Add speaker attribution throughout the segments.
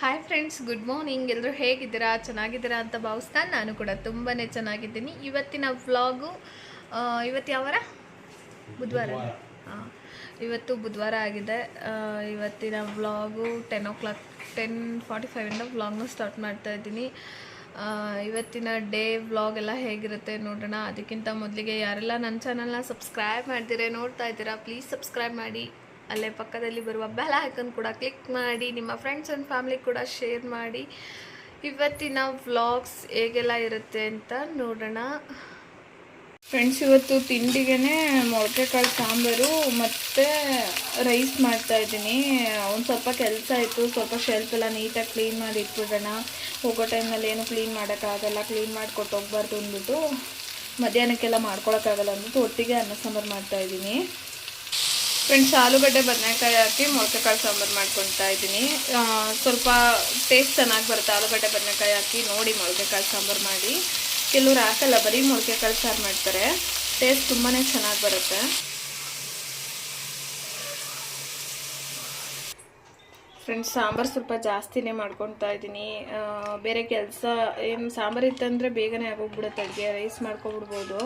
Speaker 1: Hi friends good morning ಎಲ್ಲರೂ ಹೇಗಿದ್ದೀರಾ? ಚೆನ್ನಾಗಿದ್ದೀರಾ ಅಂತ ಭಾವಿಸ್ತಾ ನಾನು ಕೂಡ ತುಂಬಾ ಚೆನ್ನಾಗಿದ್ದೀನಿ. ಇವತ್ತಿನ ವ್ಲಾಗು ಇವತ್ತು ಯಾವಾರ ಬುಧವಾರ. ಹಾಂ ಇವತ್ತು ಬುಧವಾರ ಆಗಿದೆ. ಇವತ್ತಿನ vlog ten o'clock ten forty ಫೈವಿಂದ ವ್ಲಾಗ್ನ ಸ್ಟಾರ್ಟ್ ಮಾಡ್ತಾ ಇದ್ದೀನಿ. ಇವತ್ತಿನ ಡೇ ವ್ಲಾಗ್ ಎಲ್ಲ ಹೇಗಿರುತ್ತೆ ನೋಡೋಣ. ಅದಕ್ಕಿಂತ ಮೊದಲಿಗೆ ಯಾರೆಲ್ಲ ನನ್ನ ಚಾನಲ್ನ ಸಬ್ಸ್ಕ್ರೈಬ್ ಮಾಡ್ತೀರಾ ನೋಡ್ತಾ ಇದ್ದೀರಾ ಪ್ಲೀಸ್ ಸಬ್ಸ್ಕ್ರೈಬ್ ಮಾಡಿ. ಅಲ್ಲೇ ಪಕ್ಕದಲ್ಲಿ ಬರುವ ಬೆಲ್ ಐಕನ್ ಕೂಡ ಕ್ಲಿಕ್ ಮಾಡಿ, ನಿಮ್ಮ ಫ್ರೆಂಡ್ಸ್ ಆ್ಯಂಡ್ ಫ್ಯಾಮಿಲಿ ಕೂಡ ಶೇರ್ ಮಾಡಿ. ಇವತ್ತಿನ ವ್ಲಾಗ್ಸ್ ಹೇಗೆಲ್ಲ ಇರುತ್ತೆ ಅಂತ ನೋಡೋಣ. ಫ್ರೆಂಡ್ಸ್ ಇವತ್ತು ತಿಂಡಿಗೆ ಮೊಳಕೆ ಕಾಳು ಸಾಂಬಾರು ಮತ್ತು ರೈಸ್ ಮಾಡ್ತಾಯಿದ್ದೀನಿ ಒಂದು ಸ್ವಲ್ಪ ಕೆಲಸ ಇತ್ತು, ಸ್ವಲ್ಪ ಶೆಲ್ಫ್ ಎಲ್ಲ ನೀಟಾಗಿ ಕ್ಲೀನ್ ಮಾಡಿ ಇಟ್ಬಿಡೋಣ. ಹೋಗೋ ಟೈಮಲ್ಲಿ ಏನು ಕ್ಲೀನ್ ಮಾಡೋಕ್ಕಾಗಲ್ಲ ಕ್ಲೀನ್ ಮಾಡಿಕೊಟ್ಟು ಹೋಗ್ಬಾರ್ದು ಅಂದ್ಬಿಟ್ಟು ಮಧ್ಯಾಹ್ನಕ್ಕೆಲ್ಲ ಮಾಡ್ಕೊಳಕ್ಕಾಗಲ್ಲ ಅಂದ್ಬಿಟ್ಟು ಒಟ್ಟಿಗೆ ಅನ್ನ ಸಾಂಬಾರು ಮಾಡ್ತಾ ಇದ್ದೀನಿ. ಫ್ರೆಂಡ್ಸ್, ಆಲೂಗಡ್ಡೆ ಬದನೆಕಾಯಿ ಹಾಕಿ ಮೊಳಕೆ ಕಾಳು ಸಾಂಬಾರು ಮಾಡ್ಕೊತಾ ಇದ್ದೀನಿ. ಸ್ವಲ್ಪ ಟೇಸ್ಟ್ ಚೆನ್ನಾಗಿ ಬರುತ್ತೆ ಆಲೂಗಡ್ಡೆ ಬದನೆಕಾಯಿ ಹಾಕಿ ನೋಡಿ ಮೊಳಕೆ ಕಾಳು ಸಾಂಬಾರು ಮಾಡಿ. ಕೆಲವ್ರು ಹಾಕಲ್ಲ, ಬರೀ ಮೊಳಕೆ ಕಾಳು ಸಾರು ಮಾಡ್ತಾರೆ. ಟೇಸ್ಟ್ ತುಂಬಾ ಚೆನ್ನಾಗಿ ಬರುತ್ತೆ. ಫ್ರೆಂಡ್ಸ್ ಸಾಂಬಾರು ಸ್ವಲ್ಪ ಜಾಸ್ತಿನೇ ಮಾಡ್ಕೊತಾ ಇದ್ದೀನಿ. ಬೇರೆ ಕೆಲಸ ಏನು ಸಾಂಬಾರು ಇತ್ತಂದರೆ ಬೇಗನೆ ಆಗೋಗ್ಬಿಡುತ್ತೆ ಅಡುಗೆ ರೈಸ್ ಮಾಡ್ಕೊಬಿಡ್ಬೋದು.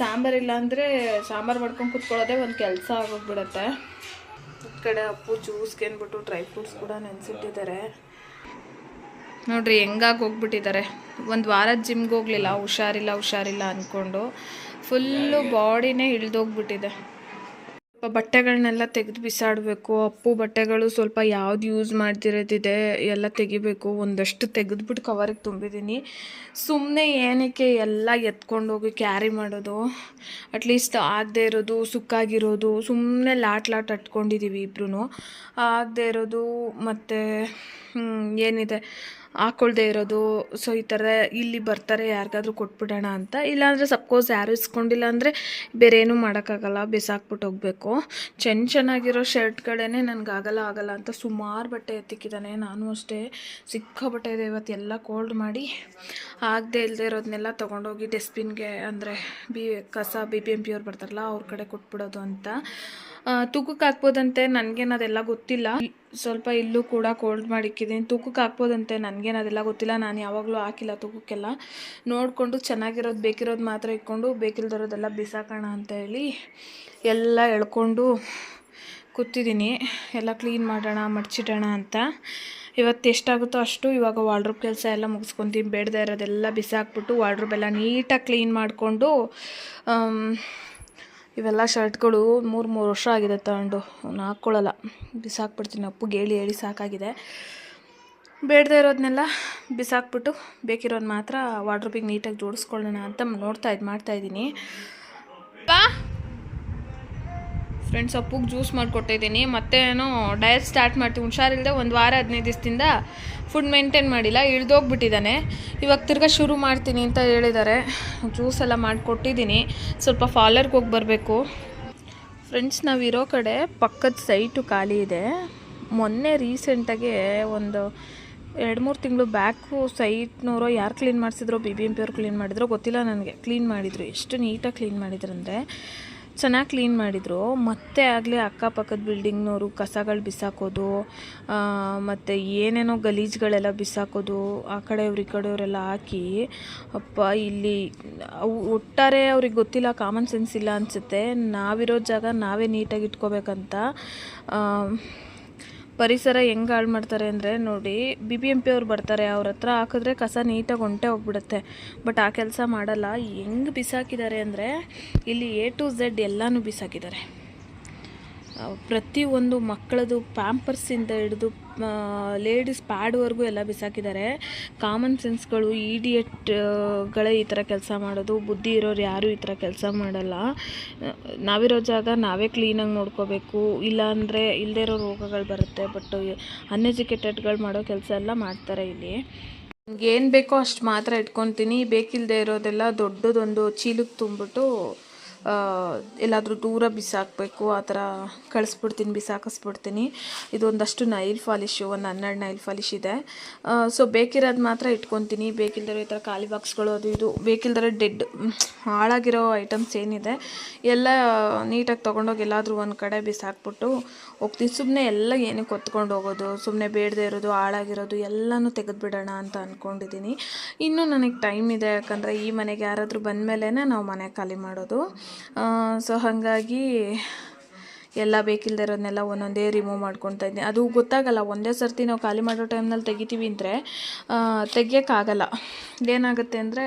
Speaker 1: ಸಾಂಬಾರು ಇಲ್ಲಾಂದರೆ ಸಾಂಬಾರು ಮಾಡ್ಕೊಂಡು ಕುತ್ಕೊಳ್ಳೋದೇ ಒಂದು ಕೆಲಸ ಆಗೋಗ್ಬಿಡುತ್ತೆ. ಈ ಕಡೆ ಅಪ್ಪು ಜ್ಯೂಸ್ಗೆ ಅಂದ್ಬಿಟ್ಟು ಡ್ರೈ ಫ್ರೂಟ್ಸ್ ಕೂಡ ನೆನೆಸಿಟ್ಟಿದ್ದಾರೆ. ನೋಡ್ರಿ ಹೆಂಗಾಗಿ ಹೋಗ್ಬಿಟ್ಟಿದ್ದಾರೆ. ಒಂದು ವಾರ ಜಿಮ್ಗೆ ಹೋಗ್ಲಿಲ್ಲ ಹುಷಾರಿಲ್ಲ ಹುಷಾರಿಲ್ಲ ಅಂದ್ಕೊಂಡು ಫುಲ್ಲು ಬಾಡಿನೇ ಇಳ್ದೋಗ್ಬಿಟ್ಟಿದೆ. ಸ್ವಲ್ಪ ಬಟ್ಟೆಗಳನ್ನೆಲ್ಲ ತೆಗೆದು ಬಿಸಾಡಬೇಕು. ಅಪ್ಪು ಬಟ್ಟೆಗಳು ಸ್ವಲ್ಪ ಯಾವ್ದು ಯೂಸ್ ಮಾಡ್ತಿರೋದಿದೆ ಎಲ್ಲ ತೆಗಿಬೇಕು. ಒಂದಷ್ಟು ತೆಗೆದ್ಬಿಟ್ಟು ಕವರಿಗೆ ತುಂಬಿದ್ದೀನಿ ಸುಮ್ಮನೆ ಏನಕ್ಕೆ ಎಲ್ಲ ಎತ್ಕೊಂಡೋಗಿ ಕ್ಯಾರಿ ಮಾಡೋದು? ಅಟ್ಲೀಸ್ಟ್ ಆಗದೇ ಇರೋದು, ಸುಕ್ಕಾಗಿರೋದು ಸುಮ್ಮನೆ ಲಾಟ್ ಲಾಟ್ ಅಟ್ಕೊಂಡಿದ್ದೀವಿ ಇಬ್ರು ಆಗದೆ ಇರೋದು ಮತ್ತು ಏನಿದೆ? ಹಾಕೊಳ್ದೆ ಇರೋದು ಸೊ ಈ ಥರ ಇಲ್ಲಿ ಬರ್ತಾರೆ, ಯಾರಿಗಾದ್ರೂ ಕೊಟ್ಬಿಡೋಣ ಅಂತ. ಇಲ್ಲಾಂದರೆ ಸಪೋಸ್ ಯಾರು ಇಸ್ಕೊಂಡಿಲ್ಲ ಅಂದರೆ ಬೇರೆ ಏನೂ ಮಾಡೋಕ್ಕಾಗಲ್ಲ, ಬಿಸಾಕ್ಬಿಟ್ಟು ಹೋಗಬೇಕು. ಚೆನ್ನ ಚೆನ್ನಾಗಿರೋ ಶರ್ಟ್ಗಳೇ ನನಗೆ ಆಗಲ್ಲ ಆಗಲ್ಲ ಅಂತ ಸುಮಾರು ಬಟ್ಟೆ ಎತ್ತಿಕ್ಕಿದ್ದಾನೆ. ನಾನು ಅಷ್ಟೇ ಸಿಕ್ಕ ಬಟ್ಟೆ ಇದೆ. ಇವತ್ತು ಎಲ್ಲ ಕೋಲ್ಡ್ ಮಾಡಿ ಆಗದೆ ಇಲ್ಲದೆ ಇರೋದನ್ನೆಲ್ಲ ತೊಗೊಂಡೋಗಿ ಡಸ್ಟ್ಬಿನ್ಗೆ ಅಂದರೆ ಬಿ ಕಸ, ಬಿ ಬಿ ಎಂ ಪಿ ಅವ್ರು ಬರ್ತಾರಲ್ಲ, ಅವ್ರ ಕಡೆ ಕೊಟ್ಬಿಡೋದು ಅಂತ. ತೂಕಕ್ಕೆ ಹಾಕ್ಬೋದಂತೆ ನನಗೇನು ಅದೆಲ್ಲ ಗೊತ್ತಿಲ್ಲ. ಸ್ವಲ್ಪ ಇಲ್ಲೂ ಕೂಡ ಕೋಲ್ಡ್ ಮಾಡಿಕ್ಕಿದ್ದೀನಿ ತೂಕಕ್ಕೆ ಹಾಕ್ಬೋದಂತೆ ನನಗೇನು ಅದೆಲ್ಲ ಗೊತ್ತಿಲ್ಲ. ನಾನು ಯಾವಾಗಲೂ ಹಾಕಿಲ್ಲ ತೂಕಕ್ಕೆಲ್ಲ. ನೋಡಿಕೊಂಡು ಚೆನ್ನಾಗಿರೋದು ಬೇಕಿರೋದು ಮಾತ್ರ ಇಟ್ಕೊಂಡು ಬೇಕಿಲ್ದಿರೋದೆಲ್ಲ ಬಿಸಾಕೋಣ ಅಂತ ಹೇಳಿ ಎಲ್ಲ ಎಳ್ಕೊಂಡು ಕೂತಿದ್ದೀನಿ ಎಲ್ಲ ಕ್ಲೀನ್ ಮಾಡೋಣ, ಮಡ್ಚಿಡೋಣ ಅಂತ. ಇವತ್ತು ಎಷ್ಟಾಗುತ್ತೋ ಅಷ್ಟು ಇವಾಗ ವಾಡ್ರೂಬ್ ಕೆಲಸ ಎಲ್ಲ ಮುಗಿಸ್ಕೊತೀನಿ. ಬೇಡದೇ ಇರೋದೆಲ್ಲ ಬಿಸಾಕ್ಬಿಟ್ಟು ವಾಲ್ಡ್ರೂಬ್ ಎಲ್ಲ ನೀಟಾಗಿ ಕ್ಲೀನ್ ಮಾಡಿಕೊಂಡು ಇವೆಲ್ಲ ಶರ್ಟ್ಗಳು ಮೂರು ಮೂರು ವರ್ಷ ಆಗಿದೆ ತಗೊಂಡು. ಅವ್ನು ಹಾಕ್ಕೊಳ್ಳಲ್ಲ ಬಿಸಾಕ್ಬಿಡ್ತೀನಿ ಅಪ್ಪುಗೆ ಹೇಳಿ ಹೇಳಿ ಸಾಕಾಗಿದೆ. ಬೇಡದೇ ಇರೋದನ್ನೆಲ್ಲ ಬಿಸಾಕ್ಬಿಟ್ಟು ಬೇಕಿರೋದು ಮಾತ್ರ ವಾರ್ಡ್ರೋಬಿಗೆ ನೀಟಾಗಿ ಜೋಡಿಸ್ಕೊಳ್ಳೋಣ ಅಂತ ನೋಡ್ತಾ ಇದು ಮಾಡ್ತಾಯಿದ್ದೀನಿ ಫ್ರೆಂಡ್ಸ್ ಅಪ್ಪುಗೆ ಜ್ಯೂಸ್ ಮಾಡಿಕೊಟ್ಟಿದ್ದೀನಿ. ಮತ್ತೇನೋ ಡಯಟ್ ಸ್ಟಾರ್ಟ್ ಮಾಡ್ತೀವಿ. ಹುಷಾರಿಲ್ಲದೆ ಒಂದು ವಾರ, ಹದಿನೈದು ದಿವಸದಿಂದ ಫುಡ್ ಮೇಂಟೈನ್ ಮಾಡಿಲ್ಲ. ಇಳಿದೋಗ್ಬಿಟ್ಟಿದ್ದಾನೆ. ಇವಾಗ ತಿರ್ಗಾ ಶುರು ಮಾಡ್ತೀನಿ ಅಂತ ಹೇಳಿದ್ದಾರೆ ಜ್ಯೂಸ್ ಎಲ್ಲ ಮಾಡಿಕೊಟ್ಟಿದ್ದೀನಿ. ಸ್ವಲ್ಪ ಫಾಲರ್ಗೆ ಹೋಗಿ ಬರಬೇಕು. ಫ್ರೆಂಡ್ಸ್ ನಾವಿರೋ ಕಡೆ ಪಕ್ಕದ ಸೈಟು ಖಾಲಿ ಇದೆ. ಮೊನ್ನೆ ರೀಸೆಂಟಾಗೆ ಒಂದು ಎರಡು ಮೂರು ತಿಂಗಳು ಬ್ಯಾಕು ಸೈಟ್ನವರು ಯಾರು ಕ್ಲೀನ್ ಮಾಡಿಸಿದ್ರು? ಬಿ ಬಿ ಎಂ ಪಿ ಅವ್ರು ಕ್ಲೀನ್ ಮಾಡಿದ್ರೋ. ಗೊತ್ತಿಲ್ಲ ನನಗೆ. ಕ್ಲೀನ್ ಮಾಡಿದರು. ಎಷ್ಟು ನೀಟಾಗಿ ಕ್ಲೀನ್ ಮಾಡಿದ್ರಂದರೆ. ಚೆನ್ನಾಗಿ ಕ್ಲೀನ್ ಮಾಡಿದರು. ಮತ್ತೆ ಆಗಲೇ ಅಕ್ಕಪಕ್ಕದ ಬಿಲ್ಡಿಂಗ್ನವರು ಕಸಗಳು ಬಿಸಾಕೋದು ಮತ್ತು ಏನೇನೋ ಗಲೀಜುಗಳೆಲ್ಲ ಬಿಸಾಕೋದು, ಆ ಕಡೆಯವ್ರು ಈ ಕಡೆಯವರೆಲ್ಲ ಹಾಕಿ, ಅಪ್ಪ ಇಲ್ಲಿ ಅವು ಒಟ್ಟಾರೆ ಅವ್ರಿಗೆ ಗೊತ್ತಿಲ್ಲ ಕಾಮನ್ ಸೆನ್ಸ್ ಇಲ್ಲ ಅನಿಸುತ್ತೆ. ನಾವಿರೋ ಜಾಗ ನಾವೇ ನೀಟಾಗಿ ಇಟ್ಕೋಬೇಕಂತ ಪರಿಸರ ಹೆಂಗೆ ಹಾಳು ಮಾಡ್ತಾರೆ ಅಂದರೆ ನೋಡಿ ಬಿ ಬಿ ಎಂ ಪಿ ಅವ್ರು ಬರ್ತಾರೆ, ಅವ್ರ ಹತ್ರ ಹಾಕಿದ್ರೆ ಕಸ ನೀಟಾಗಿ ಹೊಂಟೆ ಹೋಗ್ಬಿಡುತ್ತೆ. ಬಟ್ ಆ ಕೆಲಸ ಮಾಡಲ್ಲ. ಹೆಂಗೆ ಬಿಸಾಕಿದ್ದಾರೆ ಅಂದರೆ, ಇಲ್ಲಿ ಎ ಟು ಝೆಡ್ ಎಲ್ಲನೂ ಬಿಸಾಕಿದ್ದಾರೆ. ಪ್ರತಿಯೊಂದು ಮಕ್ಕಳದು ಪ್ಯಾಂಪರ್ಸಿಂದ ಹಿಡಿದು ಲೇಡೀಸ್ ಪ್ಯಾಡ್ವರೆಗೂ ಎಲ್ಲ ಬಿಸಾಕಿದ್ದಾರೆ. ಕಾಮನ್ ಸೆನ್ಸ್ಗಳು ಇಡಿಯಟ್ಗಳೇ ಈ ಥರ ಕೆಲಸ ಮಾಡೋದು, ಬುದ್ಧಿ ಇರೋರು ಯಾರೂ ಈ ಥರ ಕೆಲಸ ಮಾಡಲ್ಲ. ನಾವಿರೋ ಜಾಗ ನಾವೇ ಕ್ಲೀನಾಗಿ ನೋಡ್ಕೋಬೇಕು. ಇಲ್ಲಾಂದರೆ ಇಲ್ಲದೇ ಇರೋ ರೋಗಗಳು ಬರುತ್ತೆ ಬಟ್ ಅನ್ಎಜುಕೇಟೆಡ್ಗಳು ಮಾಡೋ ಕೆಲಸ ಎಲ್ಲ ಮಾಡ್ತಾರೆ ಇಲ್ಲಿ. ಏನು ಬೇಕೋ ಅಷ್ಟು ಮಾತ್ರ ಇಟ್ಕೊತೀನಿ. ಬೇಕಿಲ್ಲದೆ ಇರೋದೆಲ್ಲ ದೊಡ್ಡದೊಂದು ಚೀಲಕ್ಕೆ ತುಂಬಿಟ್ಟು ಎಲ್ಲಾದರೂ ದೂರ ಬಿಸಾಕಬೇಕು, ಆ ಥರ ಕಳಿಸ್ಬಿಡ್ತೀನಿ, ಬಿಸಾಕಿಸ್ಬಿಡ್ತೀನಿ. ಇದೊಂದಷ್ಟು ನೈಲ್ ಫಾಲಿಶು ಒಂದು ಹನ್ನೆರಡು ನೈಲ್ ಫಾಲಿಶ್ ಇದೆ. ಸೊ ಬೇಕಿರೋದು ಮಾತ್ರ ಇಟ್ಕೊತೀನಿ. ಬೇಕಿಲ್ದರೆ ಈ ಥರ ಖಾಲಿ ಬಾಕ್ಸ್ಗಳು, ಅದು ಇದು. ಬೇಕಿಲ್ದರೆ ಡೆಡ್ ಹಾಳಾಗಿರೋ ಐಟಮ್ಸ್ ಏನಿದೆ, ಎಲ್ಲ ನೀಟಾಗಿ ತೊಗೊಂಡೋಗಿ ಎಲ್ಲಾದರೂ ಒಂದು ಕಡೆ ಬಿಸಾಕ್ಬಿಟ್ಟು ಹೋಗ್ತೀನಿ. ಸುಮ್ಮನೆ ಎಲ್ಲ ಏನಕ್ಕೆ ಹೊತ್ಕೊಂಡು ಹೋಗೋದು ಸುಮ್ಮನೆ ಬೇಡದೇ ಇರೋದು, ಹಾಳಾಗಿರೋದು, ಎಲ್ಲನೂ ತೆಗೆದುಬಿಡೋಣ ಅಂತ ಅಂದ್ಕೊಂಡಿದ್ದೀನಿ ಇನ್ನೂ ನನಗೆ ಟೈಮ್ ಇದೆ, ಯಾಕಂದರೆ ಈ ಮನೆಗೆ ಯಾರಾದರೂ ಬಂದಮೇಲೆ ನಾವು ಮನೆ ಖಾಲಿ ಮಾಡೋದು. ಸೊ ಹಾಗಾಗಿ ಎಲ್ಲ ಬೇಕಿಲ್ಲದೆ ಇರೋದನ್ನೆಲ್ಲ ಒಂದೊಂದೇ ರಿಮೂವ್ ಮಾಡ್ಕೊತಾ ಇದ್ದೀನಿ ಅದು ಗೊತ್ತಾಗಲ್ಲ, ಒಂದೇ ಸರ್ತಿ ನಾವು ಖಾಲಿ ಮಾಡೋ ಟೈಮ್ನಲ್ಲಿ ತೆಗಿತೀವಿ ಅಂದರೆ ತೆಗಿಯೋಕ್ಕಾಗಲ್ಲ. ಏನಾಗುತ್ತೆ ಅಂದರೆ,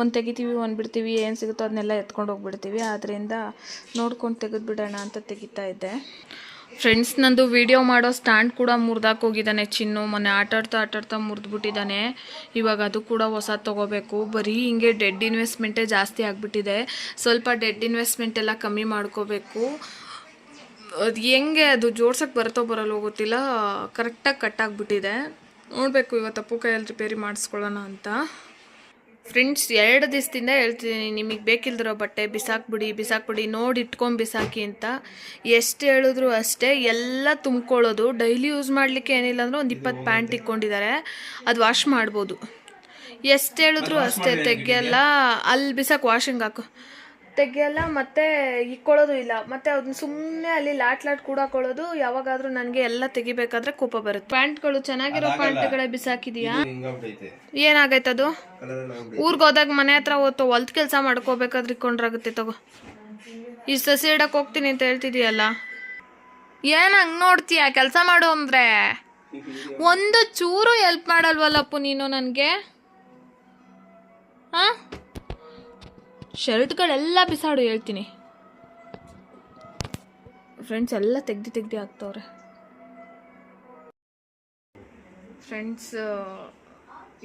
Speaker 1: ಒಂದು ತೆಗಿತೀವಿ, ಒಂದು ಬಿಡ್ತೀವಿ, ಏನು ಸಿಗುತ್ತೋ ಅದನ್ನೆಲ್ಲ ಎತ್ಕೊಂಡು ಹೋಗ್ಬಿಡ್ತೀವಿ. ಆದ್ದರಿಂದ ನೋಡ್ಕೊಂಡು ತೆಗೆದುಬಿಡೋಣ ಅಂತ ತೆಗಿತಾ ಇದ್ದೆ. ಫ್ರೆಂಡ್ಸ್ ನಂದು ವಿಡಿಯೋ ಮಾಡೋ ಸ್ಟ್ಯಾಂಡ್ ಕೂಡ ಮುರಿದಾಕ್ ಹೋಗಿದ್ದಾನೆ. ಚಿನ್ನು ಮೊನ್ನೆ ಆಟಾಡ್ತಾ ಆಟಾಡ್ತಾ ಮುರಿದ್ಬಿಟ್ಟಿದ್ದಾನೆ. ಇವಾಗ ಅದು ಕೂಡ ಹೊಸ ತೊಗೋಬೇಕು. ಬರೀ ಹಿಂಗೆ ಡೆಡ್ ಇನ್ವೆಸ್ಟ್ಮೆಂಟೇ ಜಾಸ್ತಿ ಆಗಿಬಿಟ್ಟಿದೆ. ಸ್ವಲ್ಪ ಡೆಡ್ ಇನ್ವೆಸ್ಟ್ಮೆಂಟ್ ಎಲ್ಲ ಕಮ್ಮಿ ಮಾಡ್ಕೋಬೇಕು. ಅದು ಹೆಂಗೆ ಅದು ಜೋಡ್ಸಕ್ಕೆ ಬರುತ್ತೋ ಬರಲ್ಲೋ ಗೊತ್ತಿಲ್ಲ. ಕರೆಕ್ಟಾಗಿ ಕಟ್ಟಾಗ್ಬಿಟ್ಟಿದೆ ನೋಡಬೇಕು ಇವತ್ತು ಅಪ್ಪು ಕೈಯಲ್ಲಿ ರಿಪೇರಿ ಮಾಡಿಸ್ಕೊಳ್ಳೋಣ ಅಂತ. ಫ್ರೆಂಡ್ಸ್ ಎರಡು ದಿವಸದಿಂದ ಹೇಳ್ತಿದ್ದೀನಿ ನಿಮಗೆ ಬೇಕಿಲ್ದಿರೋ ಬಟ್ಟೆ ಬಿಸಾಕ್ಬಿಡಿ ಬಿಸಾಕ್ಬಿಡಿ ನೋಡಿ ಇಟ್ಕೊಂಡು ಬಿಸಾಕಿ ಅಂತ. ಎಷ್ಟು ಹೇಳಿದ್ರು ಅಷ್ಟೇ ಎಲ್ಲ ತುಂಬ್ಕೊಳ್ಳೋದು. ಡೈಲಿ ಯೂಸ್ ಮಾಡಲಿಕ್ಕೆ ಏನಿಲ್ಲ ಅಂದ್ರೆ ಒಂದು ಇಪ್ಪತ್ತು ಪ್ಯಾಂಟ್ ಇಟ್ಕೊಂಡಿದ್ದಾರೆ. ಅದು ವಾಶ್ ಮಾಡ್ಬೋದು. ಎಷ್ಟು ಹೇಳಿದ್ರು ಅಷ್ಟೇ ತೆಗಿಯಲ್ಲ. ಅಲ್ಲಿ ಬಿಸಾಕ್ ವಾಷಿಂಗ್ ಹಾಕು. ತೆಗಿಯಲ್ಲ ಮತ್ತೆ ಇಕ್ಕೊಳ್ಳೋದು ಇಲ್ಲ. ಮತ್ತೆ ಅದನ್ನ ಸುಮ್ಮನೆ ಅಲ್ಲಿ ಲಾಟ್ ಲಾಟ್ ಕೂಡ ಹಾಕೊಳ್ಳೋದು ಯಾವಾಗಾದ್ರೂ ನನಗೆ ಎಲ್ಲ ತೆಗಿಬೇಕಾದ್ರೆ ಕೋಪ ಬರುತ್ತೆ. ಪ್ಯಾಂಟ್ಗಳು ಚೆನ್ನಾಗಿರೋ ಪ್ಯಾಂಟ್ಗಳೇ ಬಿಸಾಕಿದೀಯಾ?
Speaker 2: ಏನಾಗೈತದು
Speaker 1: ಏನಾಗೈತೆ ಅದು? ಊರಿಗೆ ಹೋದಾಗ ಮನೆ ಹತ್ರ ಹೋತು ಹೊಲ್ದ ಕೆಲಸ ಮಾಡ್ಕೋಬೇಕಾದ್ರೆ ಇಕ್ಕೊಂಡ್ರಾಗುತ್ತೆ ತಗೋ. ಈ ಸಸಿ ಇಡಕ್ಕೆ ಹೋಗ್ತೀನಿ ಅಂತ ಹೇಳ್ತಿದೀಯಲ್ಲ? ಏನ್ ಹಂಗ್ ನೋಡ್ತೀಯ ಕೆಲಸ ಮಾಡು ಅಂದ್ರೆ? ಒಂದು ಚೂರು ಹೆಲ್ಪ್ ಮಾಡಲ್ವಲ್ಲಪ್ಪು ನೀನು ನನಗೆ? ಹಾ? ಶರ್ಟ್ಗಳೆಲ್ಲ ಬಿಸಾಡು ಹೇಳ್ತೀನಿ. ಫ್ರೆಂಡ್ಸ್ ಎಲ್ಲ ತೆಗ್ದು ತೆಗ್ದು ಹಾಕ್ತವ್ರೆ. ಫ್ರೆಂಡ್ಸ್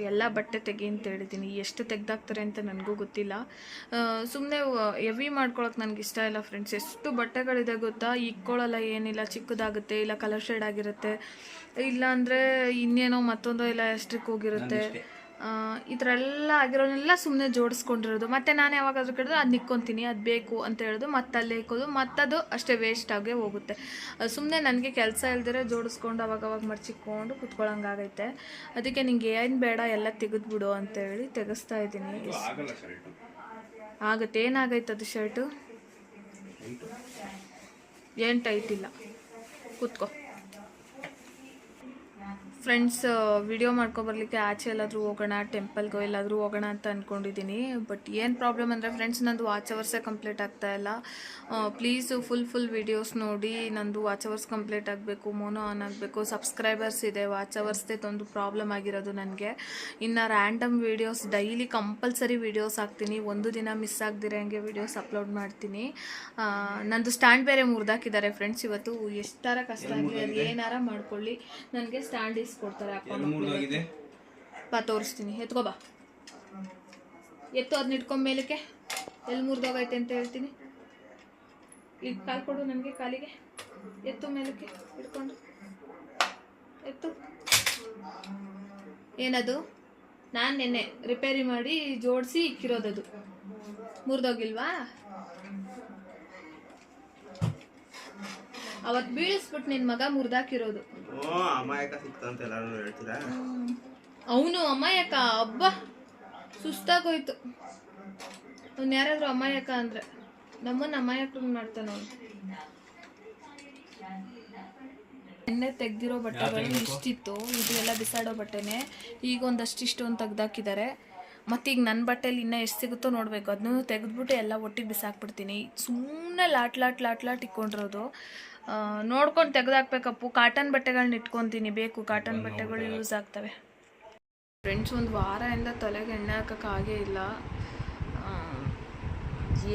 Speaker 1: ಎಲ್ಲ ಬಟ್ಟೆ ತೆಗಿ ಅಂತ ಹೇಳಿದ್ದೀನಿ. ಎಷ್ಟು ತೆಗ್ದಾಕ್ತಾರೆ ಅಂತ ನನಗೂ ಗೊತ್ತಿಲ್ಲ. ಸುಮ್ಮನೆ ಹೆವಿ ಮಾಡ್ಕೊಳಕ್ಕೆ ನನಗೆ ಇಷ್ಟ ಇಲ್ಲ ಫ್ರೆಂಡ್ಸ್ ಎಷ್ಟು ಬಟ್ಟೆಗಳಿದೆ ಗೊತ್ತಾ? ಇಕ್ಕೊಳ್ಳಲ್ಲ ಏನಿಲ್ಲ, ಚಿಕ್ಕದಾಗುತ್ತೆ, ಇಲ್ಲ ಕಲರ್ ಶೇಡ್ ಆಗಿರುತ್ತೆ. ಇಲ್ಲ ಅಂದರೆ ಇನ್ನೇನೋ ಮತ್ತೊಂದೋ ಇಲ್ಲ ಎಷ್ಟಕ್ಕೆ ಹೋಗಿರುತ್ತೆ. ಈ ಥರ ಎಲ್ಲ ಆಗಿರೋನೆಲ್ಲ ಸುಮ್ಮನೆ ಜೋಡಿಸ್ಕೊಂಡಿರೋದು. ಮತ್ತು ನಾನು ಯಾವಾಗಾದ್ರೂ ಕೇಳಿದ್ರೆ ಅದು ನಿಕ್ಕೊಂತೀನಿ ಅದು ಬೇಕು ಅಂತ ಹೇಳೋದು ಮತ್ತೆ ಅಲ್ಲೇ ಇಕ್ಕೋದು ಮತ್ತದು ಅಷ್ಟೇ ವೇಸ್ಟ್ ಆಗೇ ಹೋಗುತ್ತೆ. ಸುಮ್ಮನೆ ನನಗೆ ಕೆಲಸ ಇಲ್ದಿರ ಜೋಡಿಸ್ಕೊಂಡು ಅವಾಗವಾಗ ಅವಾಗ ಮರ್ಚಿಕ್ಕೊಂಡು ಕುತ್ಕೊಳ್ಳೋಂಗಾಗೈತೆ ಅದಕ್ಕೆ ನಿಂಗೆ ಏನು ಬೇಡ ಎಲ್ಲ ತೆಗೆದ್ಬಿಡು ಅಂತ ಹೇಳಿ ತೆಗೆಸ್ತಾ ಇದ್ದೀನಿ. ಆಗುತ್ತೆ. ಏನಾಗೈತೆ ಅದು ಶರ್ಟು? ಏನು ಟೈಟ್ ಇಲ್ಲ ಕೂತ್ಕೋ. ಫ್ರೆಂಡ್ಸ್ ವಿಡಿಯೋ ಮಾಡ್ಕೊಬರ್ಲಿಕ್ಕೆ ಆಚೆ ಎಲ್ಲಾದರೂ ಹೋಗೋಣ ಟೆಂಪಲ್ಗೋ ಎಲ್ಲಾದರೂ ಹೋಗೋಣ ಅಂತ ಅಂದ್ಕೊಂಡಿದ್ದೀನಿ ಬಟ್ ಏನು ಪ್ರಾಬ್ಲಮ್ ಅಂದರೆ ಫ್ರೆಂಡ್ಸ್ ನಂದು ವಾಚ್ ಅವರ್ಸೇ ಕಂಪ್ಲೀಟ್ ಆಗ್ತಾ ಇಲ್ಲ. ಪ್ಲೀಸ್ ಫುಲ್ ಫುಲ್ ವಿಡಿಯೋಸ್ ನೋಡಿ, ನಂದು ವಾಚ್ ಅವರ್ಸ್ ಕಂಪ್ಲೀಟ್ ಆಗಬೇಕು ಮೋನೋ ಆನ್ ಆಗಬೇಕು. ಸಬ್ಸ್ಕ್ರೈಬರ್ಸ್ ಇದೆ ವಾಚ್ ಅವರ್ಸ್ದೇ ಒಂದು ಪ್ರಾಬ್ಲಮ್ ಆಗಿರೋದು ನನಗೆ. ಇನ್ನು random videos daily compulsory videos ಹಾಕ್ತೀನಿ. ಒಂದು ದಿನ ಮಿಸ್ ಆಗದಿರೋ ಹಂಗೆ ವಿಡಿಯೋಸ್ ಅಪ್ಲೋಡ್ ಮಾಡ್ತೀನಿ. ನಂದು ಸ್ಟ್ಯಾಂಡ್ ಬೇರೆ ಮುರಿದಾಕಿದ್ದಾರೆ ಫ್ರೆಂಡ್ಸ್ ಇವತ್ತು ಎಷ್ಟಾರ ಕಷ್ಟ ಆಗಿದೆ, ಅದು ಏನಾರ ಮಾಡ್ಕೊಳ್ಳಿ. ನನಗೆ ಸ್ಟ್ಯಾಂಡ್ ಇಸ್ಕೊಡ್ತಾರೆ
Speaker 2: ಅಪ್ಪ
Speaker 1: ಬಾ ತೋರಿಸ್ತೀನಿ. ಎತ್ಕೋ ಬಾ. ಎತ್ತು ಅದನ್ನ ಇಟ್ಕೊಂಡ್ ಮೇಲಕ್ಕೆ. ಎಲ್ಲಿ ಮುರಿದೋಗೈತೆ ಅಂತ ಹೇಳ್ತೀನಿ. ಈಗ ಕಾಲು ಕೊಡು ನನಗೆ ಕಾಲಿಗೆ. ಎತ್ತು ಮೇಲಕ್ಕೆ ಇಟ್ಕೊಂಡು. ಎತ್ತು. ಏನದು? ನಾನು ನೆನ್ನೆ ರಿಪೇರಿ ಮಾಡಿ ಜೋಡಿಸಿ ಇಕ್ಕಿರೋದದು ಮುರಿದೋಗಿಲ್ವಾ ಅವತ್ತು ಬೀಳಿಸ್ಬಿಟ್ಟು ನಿನ್ ಮಗ ಮುರ್ದಾಕಿರೋದು.
Speaker 2: ಓ ಅಮಾಯಕ ಸಿಕ್ತಂತ ಎಲ್ಲಾರು ಹೇಳ್ತೀರಾ?
Speaker 1: ಅವನು ಅಮಾಯಕ ಹಬ್ಬ ಸುಸ್ತಾಗೋಯ್ತು. ಅವ್ನು ಯಾರಾದ್ರೂ ಅಮಾಯಕ ಅಂದ್ರೆ ನಮ್ಮನ್ನ ಅಮಾಯಕ ಮಾಡ್ತಾನ ಅವನು. ಎಣ್ಣೆ ತೆಗ್ದಿರೋ ಬಟ್ಟೆಗಳು ಇಷ್ಟಿತ್ತು ಇದು ಎಲ್ಲ ಬಿಸಾಡೋ ಬಟ್ಟೆನೆ. ಈಗ ಒಂದಷ್ಟು ಇಷ್ಟೊಂದು ತೆಗ್ದಾಕಿದ್ದಾರೆ. ಈಗ ನನ್ನ ಬಟ್ಟೆಲಿ ಇನ್ನೂ ಎಷ್ಟು ಸಿಗುತ್ತೋ ನೋಡಬೇಕು. ಅದನ್ನೂ ತೆಗೆದ್ಬಿಟ್ಟು ಎಲ್ಲ ಒಟ್ಟಿಗೆ ಬಿಸಾಕ್ಬಿಡ್ತೀನಿ. ಸುಮ್ಮನೆ ಲಾಟ್ ಲಾಟ್ ಲಾಟ್ ಲಾಟ್ ಇಟ್ಕೊಂಡಿರೋದು ನೋಡ್ಕೊಂಡು ತೆಗೆದಾಕ್ಬೇಕಪ್ಪು. ಕಾಟನ್ ಬಟ್ಟೆಗಳನ್ನ ಇಟ್ಕೊತೀನಿ. ಬೇಕು ಕಾಟನ್ ಬಟ್ಟೆಗಳು ಯೂಸ್ ಆಗ್ತವೆ. ಫ್ರೆಂಡ್ಸ್ ಒಂದು ವಾರದಿಂದ ತಲೆಗೆ ಎಣ್ಣೆ ಹಾಕೋಕ್ಕಾಗೇ ಇಲ್ಲ.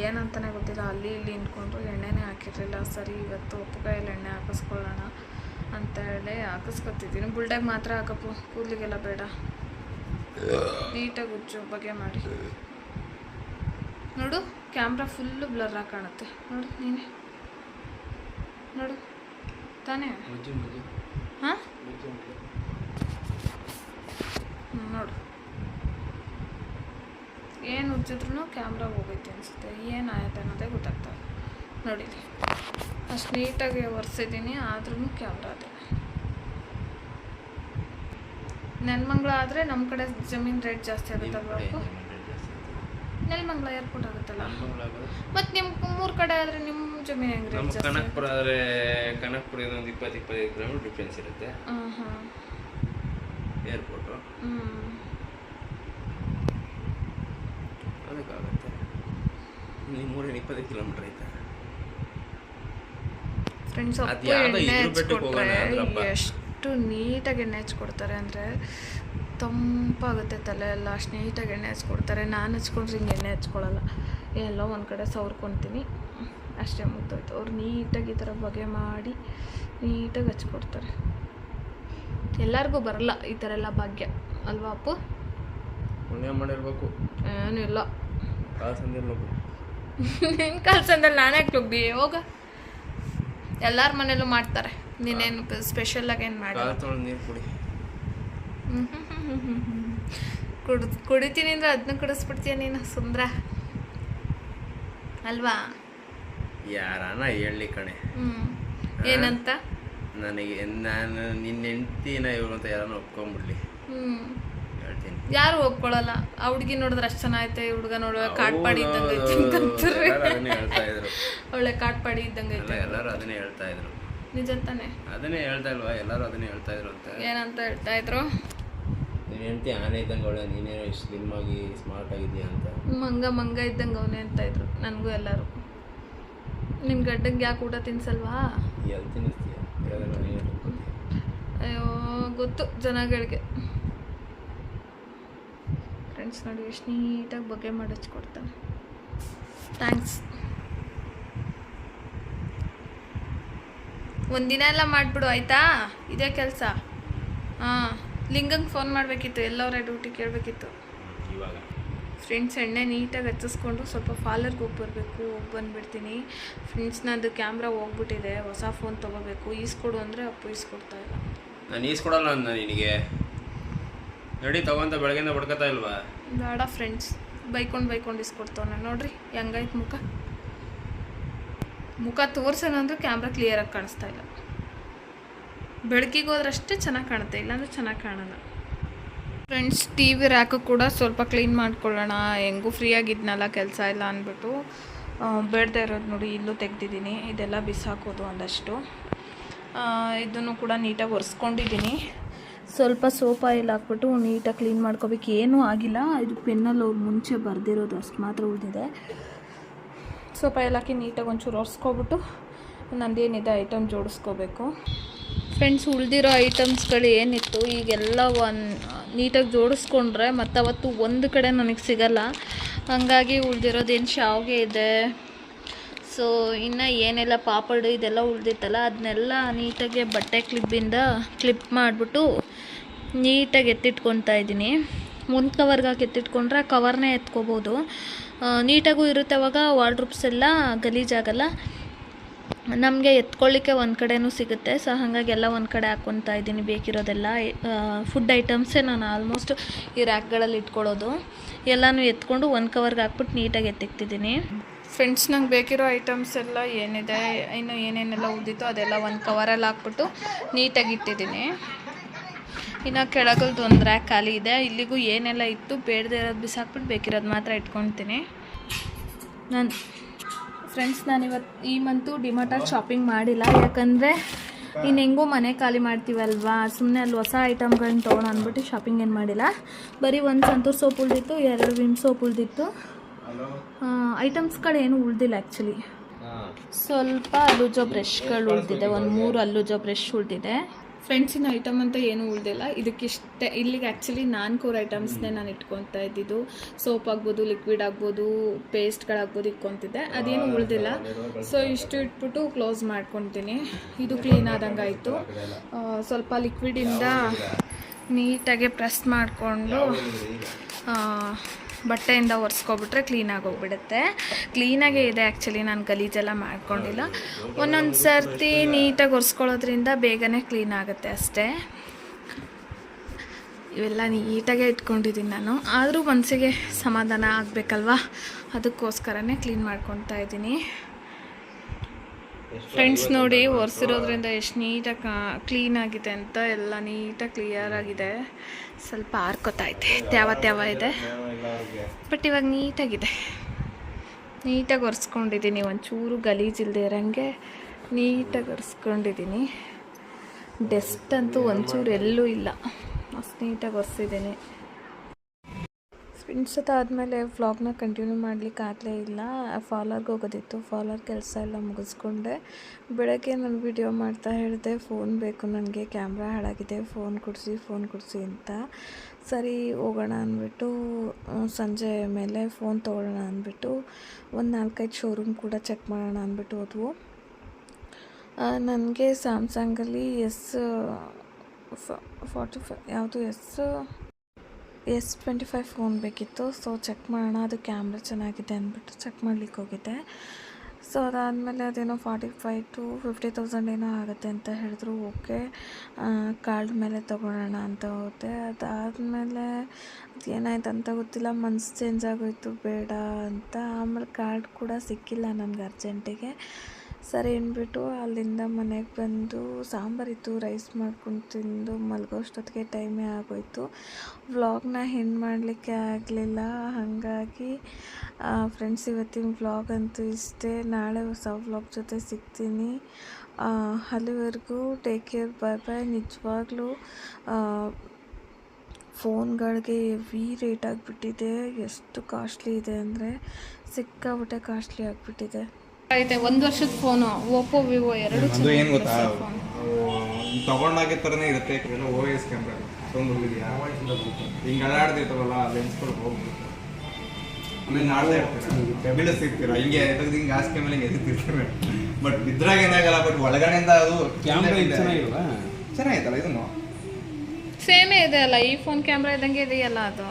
Speaker 1: ಏನಂತಾನೆ ಗೊತ್ತಿಲ್ಲ. ಅಲ್ಲಿ ಇಲ್ಲಿ ನಿಂತ್ಕೊಂಡು ಎಣ್ಣೆನೇ ಹಾಕಿರಲಿಲ್ಲ. ಸರಿ ಇವತ್ತು ಉಪ್ಪುಕಾಯಲ್ಲಿ ಎಣ್ಣೆ ಹಾಕಿಸ್ಕೊಳ್ಳೋಣ ಅಂತ ಹೇಳಿ ಹಾಕಿಸ್ಕೊತಿದ್ದೀನಿ. ಬುಲ್ಡಾಗ್ ಮಾತ್ರ ಹಾಕಪ್ಪು. ಕೂದಲಿಗೆಲ್ಲ ಬೇಡ. ನೀಟಾಗಿ ಉಜ್ಜು. ಬಗೆ ಮಾಡಿ. ನೋಡು ಕ್ಯಾಮ್ರಾ ಫುಲ್ಲು ಬ್ಲರ್ ಆಗಿ ಕಾಣುತ್ತೆ. ನೋಡು ನೀನೆ. ನೋಡು. ತಾನೇ? ಹಾಂ? ನೋಡು. ಏನು ಉಜ್ಜಿ ಉಜ್ಜಿದ್ರು ಕ್ಯಾಮ್ರಾ ಹೋಗೈತೆ ಅನಿಸುತ್ತೆ. ಆಯ್ತು ಅನ್ನೋದೇ ಗೊತ್ತಾಗ್ತದೆ ನೋಡಿ ಅಷ್ಟು ನೀಟಾಗಿ ಒರೆಸಿದ್ದೀನಿ ಆದ್ರೂ ಕ್ಯಾಮ್ರಾ ಅದೇ. ನೆನ್ಮಂಗ್ಳ ಆದರೆ ನಮ್ಮ ಕಡೆ ಜಮೀನು ರೇಟ್ ಜಾಸ್ತಿ ಆಗುತ್ತೆ ನೆಲಮಂಗ್ಲ ಏರ್ಪೋರ್ಟ್ ಆಗುತ್ತಲ್ಲ? ಮತ್ತೆ ನಿಮ್ ಮೂರ್ ಕಡೆ ಆದ್ರೆ ನಿಮ್ ಜಮೀನು ಹೆಂಗ್ರಿ
Speaker 2: ನಮ್ಮ ಕನಕ್ಪುರ ಆದ್ರೆ ಕನಕ್ಪುರ ಒಂದು ಇಪ್ಪತ್ತು ಇಪ್ಪತ್ತೈದು ಕಿಲೋಮೀಟರ್ ಡಿಫ್ರೆನ್ಸ್ ಇರುತ್ತೆ. ಏರ್ಪೋರ್ಟು ಅದಕ್ಕಾಗುತ್ತೆ. ನಿಮ್ಮೂರೇನು ಇಪ್ಪತ್ತೈದು ಕಿಲೋಮೀಟರ್ ಐತೆ.
Speaker 1: ಫ್ರೆಂಡ್ಸ್ ಅಪ್ಪು ಎಣ್ಣೆ ಹಚ್ಕೊಟ್ರೆ. ಎಷ್ಟು ನೀಟಾಗಿ ಎಣ್ಣೆ ಹಚ್ಕೊಡ್ತಾರೆ ಅಂದರೆ ತಂಪಾಗುತ್ತೆ ತಲೆ ಎಲ್ಲ ಅಷ್ಟು ನೀಟಾಗಿ ಎಣ್ಣೆ ಹಚ್ಕೊಡ್ತಾರೆ. ನಾನು ಹಚ್ಕೊಂಡ್ರೆ ಹಿಂಗೆ ಎಣ್ಣೆ ಹಚ್ಕೊಳ್ಳಲ್ಲ ಎಲ್ಲೋ ಒಂದು ಕಡೆ ಸವ್ರ್ಕೊತೀನಿ. ಅಷ್ಟೇ ಮುಗ್ದೋಯ್ತು. ಅವ್ರು ನೀಟಾಗಿ ಈ ಥರ ಬಗೆ ಮಾಡಿ ನೀಟಾಗಿ ಹಚ್ಕೊಡ್ತಾರೆ. ಎಲ್ಲರಿಗೂ ಬರಲ್ಲ ಈ ಥರ ಎಲ್ಲ ಭಾಗ್ಯ. ಅಲ್ವಾ ಅಪ್ಪು?
Speaker 2: ಮಾಡಿರ್ಬೇಕು.
Speaker 1: ಏನಿಲ್ಲ
Speaker 2: ಇಲ್ಲ.
Speaker 1: ನಿನ್ನ ಕಲ್ಸಂದಲ್ಲಿ ನಾನೇ ಹೋಗ್ದಿ ಹೋಗ. ಎಲ್ಲರ ಮನೇಲೂ ಮಾಡ್ತಾರೆ. ನೀನೇನು ಸ್ಪೆಷಲಾಗಿ ಏನು ಮಾಡಿ
Speaker 2: ಕುಡಿ
Speaker 1: ಕುಡ್ ಕುಡಿತೀನಿ ಅಂದ್ರೆ ಅದನ್ನ ಕುಡಿಸ್ಬಿಡ್ತೀಯ ನೀನು ಸುಂದ್ರ? ಅಲ್ವಾ?
Speaker 2: ಯಾರಾನ ಹೇಳಿ ಕಣೆ.
Speaker 1: ಹ್ಮ್. ಏನಂತ?
Speaker 2: ನನಗೆ ನಾನು ನಿನ್ನ ಹೆಂಡ್ತಿನ ಇವ್ರು ಅಂತ ಯಾರನ್ನ ಒಪ್ಕೊಂಡ್ಬಿಡ್ಲಿ
Speaker 1: ಹ್ಮ್.
Speaker 2: ಹೇಳ್ತೀನಿ.
Speaker 1: ಯಾರು ಒಪ್ಕೊಳ್ಳಲ್ಲ ಆ ಹುಡುಗಿ ನೋಡಿದ್ರೆ ಅಷ್ಟು ಚೆನ್ನಾಗೈತೆ ಈ ಹುಡುಗ ನೋಡುವ ಕಾಟ್ಪಾಡಿ ಇದ್ದಂಗೆ
Speaker 2: ಹೇಳ್ತಾ ಇದ್ರು.
Speaker 1: ಒಳ್ಳೆ ಕಾಟ್ಪಾಡಿ ಇದ್ದಂಗೆ
Speaker 2: ಎಲ್ಲ ಎಲ್ಲರೂ ಅದನ್ನೇ ಹೇಳ್ತಾ ಇದ್ರು.
Speaker 1: ನಿಜ ತಾನೆ
Speaker 2: ಅದನ್ನೇ ಹೇಳ್ತಾ ಇಲ್ವಾ ಎಲ್ಲರೂ ಅದನ್ನೇ ಹೇಳ್ತಾ ಇದ್ರು ಅಂತ.
Speaker 1: ಏನಂತ ಹೇಳ್ತಾ ಇದ್ರು?
Speaker 2: ನೀನು ಹೆಂಡ್ತಿ ಆನೆ ಇದ್ದಂಗೆ ಅವಳೆ ನೀನೇನೋ ಇಷ್ಟು ಸ್ಲಿಮ್ ಆಗಿ ಸ್ಮಾರ್ಟ್ ಆಗಿದ್ಯಾ ಅಂತ.
Speaker 1: ಮಂಗ ಮಂಗ ಇದ್ದಂಗೆ ಅವನೇ ಅಂತ ಇದ್ರು ನನಗೂ ಎಲ್ಲರೂ. ನಿಮ್ಮ ಗಡ್ಡಂಗೆ ಯಾಕೆ ಊಟ ತಿನ್ಸಲ್ವಾ?
Speaker 2: ಎಲ್ಲಿ ತಿನ್ನಿಸ್ತೀಯ? ನೀನೇ
Speaker 1: ಅಯ್ಯೋ ಗೊತ್ತು ಜನಗಳಿಗೆ. ಫ್ರೆಂಡ್ಸ್ ನೋಡಿ ಎಷ್ಟು ನೀಟಾಗಿ ಬಗೆ ಮಾಡಿ ಹಚ್ಕೊಡ್ತಾನೆ ಥ್ಯಾಂಕ್ಸ್ ಒಂದಿನ ಎಲ್ಲ ಮಾಡಿಬಿಡು ಆಯಿತಾ? ಇದೇ ಕೆಲಸ. ಹಾಂ. ಲಿಂಗಂಗೆ ಫೋನ್ ಮಾಡಬೇಕಿತ್ತು ಎಲ್ಲವರ ಡ್ಯೂಟಿ ಕೇಳಬೇಕಿತ್ತು.
Speaker 2: ಇವಾಗ?
Speaker 1: ಫ್ರೆಂಡ್ಸ್ ಎಣ್ಣೆ ನೀಟಾಗಿ ಹಚ್ಚಿಸ್ಕೊಂಡು ಸ್ವಲ್ಪ ಫಾಲರ್ಗೆ ಹೋಗಿ ಬರಬೇಕು ಹೋಗಿ ಬಂದುಬಿಡ್ತೀನಿ ಫ್ರೆಂಡ್ಸ್ ನಂದು ಕ್ಯಾಮ್ರಾ ಹೋಗ್ಬಿಟ್ಟಿದೆ ಹೊಸ ಫೋನ್ ತೊಗೋಬೇಕು. ಈಸ್ಕೊಡು ಅಂದರೆ ಅಪ್ಪು ಈಸ್ಕೊಡ್ತಾ ಇಲ್ಲ.
Speaker 2: ನಾನು ಈಸ್ಕೊಡಲ್ಲ ಅಂದ ನಿನಗೆ? ನಡಿ ತಗೊಂತ ಬೆಳಗ್ಗೆಯಿಂದ ಬಡ್ಕತಾ ಇಲ್ವಾ?
Speaker 1: ಬೇಡ ಫ್ರೆಂಡ್ಸ್ ಬೈಕೊಂಡು ಬೈಕೊಂಡು ಇಸ್ಕೊಡ್ತಾವನೆ ನೋಡ್ರಿ ಹೆಂಗಾಯ್ತು ಮುಖ? ಮುಖ ತೋರ್ಸೋಣ ಅಂದ್ರೆ ಕ್ಯಾಮ್ರಾ ಕ್ಲಿಯರಾಗಿ ಕಾಣಿಸ್ತಾ ಇಲ್ಲ. ಬೆಳಕಿಗೆ ಹೋದ್ರಷ್ಟೇ ಚೆನ್ನಾಗಿ ಕಾಣುತ್ತೆ, ಇಲ್ಲಾಂದ್ರೆ ಚೆನ್ನಾಗಿ ಕಾಣಲ್ಲ. ಫ್ರೆಂಡ್ಸ್ ಟಿ ವಿ ರ್ಯಾಕು ಕೂಡ ಸ್ವಲ್ಪ ಕ್ಲೀನ್ ಮಾಡ್ಕೊಳ್ಳೋಣ. ಹೆಂಗೂ ಫ್ರೀ ಆಗಿದ್ನಲ್ಲ ಕೆಲಸ ಇಲ್ಲ ಅಂದ್ಬಿಟ್ಟು. ಬೇಡದೇ ಇರೋದು ನೋಡಿ, ಇಲ್ಲೂ ತೆಗ್ದಿದ್ದೀನಿ. ಇದೆಲ್ಲ ಬಿಸಾಕೋದು ಒಂದಷ್ಟು. ಇದನ್ನು ಕೂಡ ನೀಟಾಗಿ ಒರೆಸ್ಕೊಂಡಿದ್ದೀನಿ. ಸ್ವಲ್ಪ ಸೋಪ್ ಆಯಿಲ್ ಹಾಕ್ಬಿಟ್ಟು ನೀಟಾಗಿ ಕ್ಲೀನ್ ಮಾಡ್ಕೋಬೇಕು. ಏನೂ ಆಗಿಲ್ಲ. ಇದು ಪೆನ್ನಲ್ಲಿ ಅವ್ರು ಮುಂಚೆ ಬರೆದಿರೋದು ಅಷ್ಟು ಮಾತ್ರ ಉಳಿದಿದೆ. ಸೋಪ್ ಆಯಿಲ್ ಹಾಕಿ ನೀಟಾಗಿ ಒಂಚೂರು ಒರೆಸ್ಕೊಬಿಟ್ಟು ನಂದೇನಿದೆ ಐಟಮ್ ಜೋಡಿಸ್ಕೋಬೇಕು. ಫ್ರೆಂಡ್ಸ್ ಉಳಿದಿರೋ ಐಟಮ್ಸ್ಗಳು ಏನಿತ್ತು, ಈಗೆಲ್ಲ ಒನ್ ನೀಟಾಗಿ ಜೋಡಿಸ್ಕೊಂಡ್ರೆ ಮತ್ತು ಅವತ್ತು ಒಂದು ಕಡೆ ನನಗೆ ಸಿಗಲ್ಲ. ಹಾಗಾಗಿ ಉಳಿದಿರೋದೇನು ಶಾವಿಗೆ ಇದೆ. ಸೊ ಇನ್ನು ಏನೆಲ್ಲ ಪಾಪಡ್ ಇದೆಲ್ಲ ಉಳ್ದಿತ್ತಲ್ಲ ಅದನ್ನೆಲ್ಲ ನೀಟಾಗಿ ಬಟ್ಟೆ ಕ್ಲಿಪ್ಪಿಂದ ಕ್ಲಿಪ್ ಮಾಡಿಬಿಟ್ಟು ನೀಟಾಗಿ ಎತ್ತಿಟ್ಕೊತಾ ಇದ್ದೀನಿ. ಒಂದು ಕವರ್ಗೆ ಹಾಕಿ ಎತ್ತಿಟ್ಕೊಂಡ್ರೆ ಕವರ್ನೇ ಎತ್ಕೋಬೋದು. ನೀಟಾಗೂ ಇರುತ್ತೆ ಅವಾಗ ವಾರ್ಡ್ರೂಪ್ಸ್ ಎಲ್ಲ ಗಲೀಜಾಗಲ್ಲ ನಮಗೆ ಎತ್ಕೊಳ್ಳಿಕ್ಕೆ ಒಂದು ಕಡೆನೂ ಸಿಗುತ್ತೆ. ಸೊ ಹಾಗಾಗಿ ಎಲ್ಲ ಒಂದು ಕಡೆ ಹಾಕ್ಕೊತಾ ಇದ್ದೀನಿ ಬೇಕಿರೋದೆಲ್ಲ. ಫುಡ್ ಐಟಮ್ಸೇ ನಾನು ಆಲ್ಮೋಸ್ಟ್ ಈ ರ್ಯಾಕ್ಗಳಲ್ಲಿ ಇಟ್ಕೊಳ್ಳೋದು. ಎಲ್ಲನೂ ಎತ್ಕೊಂಡು ಒಂದು ಕವರ್ಗೆ ಹಾಕ್ಬಿಟ್ಟು ನೀಟಾಗಿ ಎತ್ತಿಕ್ತಿದ್ದೀನಿ. ಫ್ರೆಂಡ್ಸ್ ನಂಗೆ ಬೇಕಿರೋ ಐಟಮ್ಸ್ ಎಲ್ಲ ಏನಿದೆ, ಇನ್ನು ಏನೇನೆಲ್ಲ ಉದ್ದಿತ್ತು ಅದೆಲ್ಲ ಒಂದು ಕವರಲ್ಲಿ ಹಾಕ್ಬಿಟ್ಟು ನೀಟಾಗಿ ಇಟ್ಟಿದ್ದೀನಿ. ಇನ್ನು ಕೆಳಗಲ್ದು ಒಂದು ರ್ಯಾಕ್ ಖಾಲಿ ಇದೆ. ಇಲ್ಲಿಗೂ ಏನೆಲ್ಲ ಇತ್ತು ಬೇಡದೇ ಇರೋದು ಬಿಸಾಕ್ಬಿಟ್ಟು ಬೇಕಿರೋದು ಮಾತ್ರ ಇಟ್ಕೊತೀನಿ. ನಾನು ಫ್ರೆಂಡ್ಸ್ ನಾನು ಇವತ್ತು ಈ ಮಂತು ಡಿಮಾರ್ಟಾಗಿ ಶಾಪಿಂಗ್ ಮಾಡಿಲ್ಲ. ಯಾಕಂದರೆ ಇನ್ನು ಹೆಂಗೂ ಮನೆ ಖಾಲಿ ಮಾಡ್ತೀವಲ್ವಾ? ಸುಮ್ಮನೆ ಅಲ್ಲಿ ಹೊಸ ಐಟಮ್ಗಳನ್ನ ತೊಗೊಳೋ ಅಂದ್ಬಿಟ್ಟು ಶಾಪಿಂಗ್ ಏನು ಮಾಡಿಲ್ಲ. ಬರೀ ಒಂದು ಸಂತೂರ್ ಸೋಪ್ ಉಳ್ದಿತ್ತು ಎರಡು ವಿಮ್ ಸೋಪ್ ಉಳ್ದಿತ್ತು. ಐಟಮ್ಸ್ಗಳು ಏನು ಉಳ್ದಿಲ್ಲ ಆ್ಯಕ್ಚುಲಿ ಸ್ವಲ್ಪ ಅಲ್ಲುಜೋ ಬ್ರಷ್ಗಳು ಉಳಿದಿದೆ ಒಂದು ಮೂರು ಅಲ್ಲುಜೋ ಬ್ರಷ್ ಉಳಿದಿದೆ. ಫ್ರೆಂಡ್ಸಿನ ಐಟಮ್ ಅಂತ ಏನೂ ಉಳ್ದಿಲ್ಲ. ಇದಕ್ಕಿಷ್ಟೇ ಇಲ್ಲಿಗೆ ಆ್ಯಕ್ಚುಲಿ ನಾಲ್ಕೂರು ಐಟಮ್ಸ್ನೇ ನಾನು ಇಟ್ಕೊತಾ ಇದ್ದಿದ್ದು. ಸೋಪ್ ಆಗ್ಬೋದು ಲಿಕ್ವಿಡ್ ಆಗ್ಬೋದು ಪೇಸ್ಟ್ಗಳಾಗ್ಬೋದು ಇಟ್ಕೊತಿದ್ದೆ. ಅದೇನು ಉಳ್ದಿಲ್ಲ. ಸೊ ಇಷ್ಟು ಇಟ್ಬಿಟ್ಟು ಕ್ಲೋಸ್ ಮಾಡ್ಕೊತೀನಿ. ಇದು ಕ್ಲೀನ್ ಆದಂಗೆ ಆಯಿತು. ಸ್ವಲ್ಪ ಲಿಕ್ವಿಡಿಂದ ನೀಟಾಗಿ ಪ್ರೆಸ್ ಮಾಡಿಕೊಂಡು ಬಟ್ಟೆಯಿಂದ ಒರೆಸ್ಕೊಬಿಟ್ರೆ ಕ್ಲೀನಾಗಿ ಹೋಗ್ಬಿಡುತ್ತೆ. ಕ್ಲೀನಾಗೇ ಇದೆ ಆ್ಯಕ್ಚುಲಿ ನಾನು ಗಲೀಜೆಲ್ಲ ಮಾಡ್ಕೊಂಡಿಲ್ಲ. ಒಂದೊಂದು ಸರ್ತಿ ನೀಟಾಗಿ ಒರೆಸ್ಕೊಳ್ಳೋದ್ರಿಂದ ಬೇಗನೆ ಕ್ಲೀನ್ ಆಗುತ್ತೆ ಅಷ್ಟೇ. ಇವೆಲ್ಲ ನೀಟಾಗೆ ಇಟ್ಕೊಂಡಿದ್ದೀನಿ ನಾನು. ಆದರೂ ಮನಸ್ಸಿಗೆ ಸಮಾಧಾನ ಆಗಬೇಕಲ್ವಾ? ಅದಕ್ಕೋಸ್ಕರನೇ ಕ್ಲೀನ್ ಮಾಡ್ಕೊತಾ ಇದ್ದೀನಿ ಫ್ರೆಂಡ್ಸ್ ನೋಡಿ ಒರೆಸಿರೋದ್ರಿಂದ ಎಷ್ಟು ನೀಟಾಗಿ ಕ್ಲೀನ್ ಆಗಿದೆ ಅಂತ ಎಲ್ಲ ನೀಟಾಗಿ ಕ್ಲಿಯರ್ ಆಗಿದೆ. ಸ್ವಲ್ಪ ಆರ್ಕೊತೈತೆ ತ್ಯಾವ ತ್ಯಾವ ಇದೆ. ಬಟ್ ಇವಾಗ ನೀಟಾಗಿದೆ. ನೀಟಾಗಿ ಒರೆಸ್ಕೊಂಡಿದ್ದೀನಿ ಒಂಚೂರು ಗಲೀಜಿಲ್ಲದೆ ಇರೋಂಗೆ ನೀಟಾಗಿ ಒರೆಸ್ಕೊಂಡಿದ್ದೀನಿ ಡೆಸ್ಟ್ ಅಂತೂ ಒಂಚೂರು ಎಲ್ಲೂ ಇಲ್ಲ. ಅಷ್ಟು ನೀಟಾಗಿ ಒರೆಸಿದ್ದೀನಿ ಫ್ರೆಂಡ್ಸ್ ಆದಮೇಲೆ ವ್ಲಾಗ್ನ ಕಂಟಿನ್ಯೂ ಮಾಡಲಿಕ್ಕೆ ಆಗಲೇ ಇಲ್ಲ. ಫಾಲರ್ಗೆ ಹೋಗೋದಿತ್ತು. ಫಾಲರ್ ಕೆಲಸ ಎಲ್ಲ ಮುಗಿಸ್ಕೊಂಡೆ. ಬೆಳಗ್ಗೆ ನಾನು ವಿಡಿಯೋ ಮಾಡ್ತಾ ಹೇಳಿದೆ, ಫೋನ್ ಬೇಕು ನನಗೆ, ಕ್ಯಾಮ್ರಾ ಹಾಳಾಗಿದೆ, ಫೋನ್ ಕೊಡಿಸಿ ಫೋನ್ ಕೊಡಿಸಿ ಅಂತ. ಸರಿ, ಹೋಗೋಣ ಅಂದ್ಬಿಟ್ಟು ಸಂಜೆ ಮೇಲೆ ಫೋನ್ ತೊಗೊಳ್ಳೋಣ ಅಂದ್ಬಿಟ್ಟು, ಒಂದು ನಾಲ್ಕೈದು ಶೋರೂಮ್ ಕೂಡ ಚೆಕ್ ಮಾಡೋಣ ಅಂದ್ಬಿಟ್ಟು ಹೋದ್ವು. ನನಗೆ ಸ್ಯಾಮ್ಸಂಗಲ್ಲಿ ಎಸ್ ಫಾರ್ಟಿ ಫೈ ಯಾವುದು S S twenty five phone ಬೇಕಿತ್ತು. ಸೊ ಚೆಕ್ ಮಾಡೋಣ. ಅದು ಕ್ಯಾಮ್ರಾ ಚೆನ್ನಾಗಿದೆ ಅಂದ್ಬಿಟ್ಟು ಚೆಕ್ ಮಾಡ್ಲಿಕ್ಕೆ ಹೋಗಿದ್ದೆ. ಸೊ ಅದಾದಮೇಲೆ ಅದೇನೋ forty five to fifty thousand ಏನೋ ಆಗುತ್ತೆ ಅಂತ ಹೇಳಿದ್ರು. ಓಕೆ ಕಾರ್ಡ್ ಮೇಲೆ ತೊಗೊಳೋಣ ಅಂತ ಹೋದೆ. ಅದಾದಮೇಲೆ ಅದೇನಾಯ್ತು ಅಂತ ಗೊತ್ತಿಲ್ಲ. ಮನ್ಸು ಚೇಂಜ್ ಆಗೋಯ್ತು. ಬೇಡ ಅಂತ. ಆಮೇಲೆ ಕಾರ್ಡ್ ಕೂಡ ಸಿಕ್ಕಿಲ್ಲ ನನಗೆ ಅರ್ಜೆಂಟಿಗೆ ಸರಿ ಅಂದ್ಬಿಟ್ಟು ಅಲ್ಲಿಂದ ಮನೆಗೆ ಬಂದು ಸಾಂಬಾರಿತ್ತು, ರೈಸ್ ಮಾಡ್ಕೊಂಡು ತಿಂದು ಮಲಗೋಷ್ಟೊತ್ತಿಗೆ ಟೈಮೇ ಆಗೋಯಿತು. ವ್ಲಾಗ್ನ ಹೆಣ್ಣು ಮಾಡಲಿಕ್ಕೆ ಆಗಲಿಲ್ಲ. ಹಾಗಾಗಿ ಫ್ರೆಂಡ್ಸ್ ಇವತ್ತಿನ ವ್ಲಾಗ್ ಅಂತೂ ಇಷ್ಟೇ. ನಾಳೆ ಹೊಸ ವ್ಲಾಗ್ ಜೊತೆ ಸಿಗ್ತೀನಿ. ಅಲ್ಲಿವರೆಗೂ ಟೇಕ್ ಕೇರ್ ಬಾಯ್ ಬಾಯ್ ನಿಜವಾಗ್ಲೂ ಫೋನ್ಗಳಿಗೆ ವಿ ರೇಟ್ ಆಗಿಬಿಟ್ಟಿದೆ. ಎಷ್ಟು ಕಾಸ್ಟ್ಲಿ ಇದೆ ಅಂದರೆ ಸಿಕ್ಕಾಬಿಟ್ಟೆ ಕಾಸ್ಟ್ಲಿ ಆಗಿಬಿಟ್ಟಿದೆ. ಐತೆ ಒಂದು ವರ್ಷದ ಫೋನು ಓಪೋ ವಿವೋ ಎರಡು
Speaker 3: ಅದು ಏನು ಗೊತ್ತಾ? ತಗೊಂಡಾಗೆ ಥರನೇ ಇರುತ್ತೆ ಎಲ್ಲ ಓ ಎಸ್ ಕ್ಯಾಮ್ರಾ ತೊಗೊಂಡು ಹೋಗಿದ್ಯಾ? ಹಿಂಗೆ ಅಲ್ಲಾಡ್ದಿರ್ತಾವಲ್ಲ ಲೆನ್ಸ್ಗಳು ಹೋಗ್ಬಿಟ್ಟು ಆಮೇಲೆ ಮಾಡ್ತಾ ಇರ್ತೀರ ಬೀಳಿಸ್ತಿರ್ತೀರ? ಹಿಂಗೆ ತೆಗ್ದು ಹಿಂಗೆ ಹಾಸಿಗೆ ಮೇಲೆ ಹಿಂಗೆ ಎದುರ್ತಿರ್ತೀರ ಬಟ್ ಬಿದ್ರಾಗ ಏನಾಗಲ್ಲ ಬಟ್ ಒಳಗಡೆಯಿಂದ ಅದು
Speaker 2: ಕ್ಯಾಮ್ರಾ
Speaker 3: ಇದೆ.
Speaker 2: ಚೆನ್ನಾಗಿಲ್ವಾ?
Speaker 3: ಚೆನ್ನಾಗೈತಲ್ಲ ಇದನ್ನು?
Speaker 1: ಸೇಮೇ ಇದೆ ಅಲ್ಲ ಈ ಫೋನ್ ಕ್ಯಾಮ್ರಾ ಇದ್ದಂಗೆ ಇದೆಯಲ್ಲ ಅದು.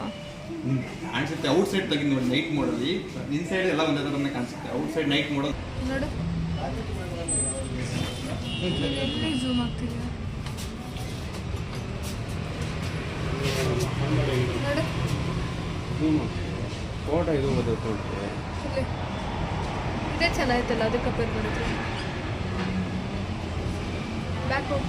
Speaker 3: ಕಾಣಿಸುತ್ತೆ. ಔಟ್ ಸೈಡ್ ತೆಗೆದು ನೋಡಿ ನೈಟ್ ಮೋಡಲ್ಲಿ ಇನ್ಸೈಡ್ ಎಲ್ಲ ಒಂದೇ ಥರನೇ ಕಾಣಿಸುತ್ತೆ. ಔಟ್ ಸೈಡ್ ನೈಟ್ ಮೋಡಲ್
Speaker 1: ನೋಡು. ಎಲ್ಲಿ ಝೂಮ್ ಆಗ್ತಿದೆ?
Speaker 2: ಫೋಟೋ ಇದು
Speaker 1: ಇಲ್ಲಿ. ಇದೇ ಚೆನ್ನಾಗಿತ್ತಲ್ಲ ಕಂಪೇರ್ ಮಾಡಿದ್ರೆ. ಬ್ಯಾಕ್ ಹೋಗಿ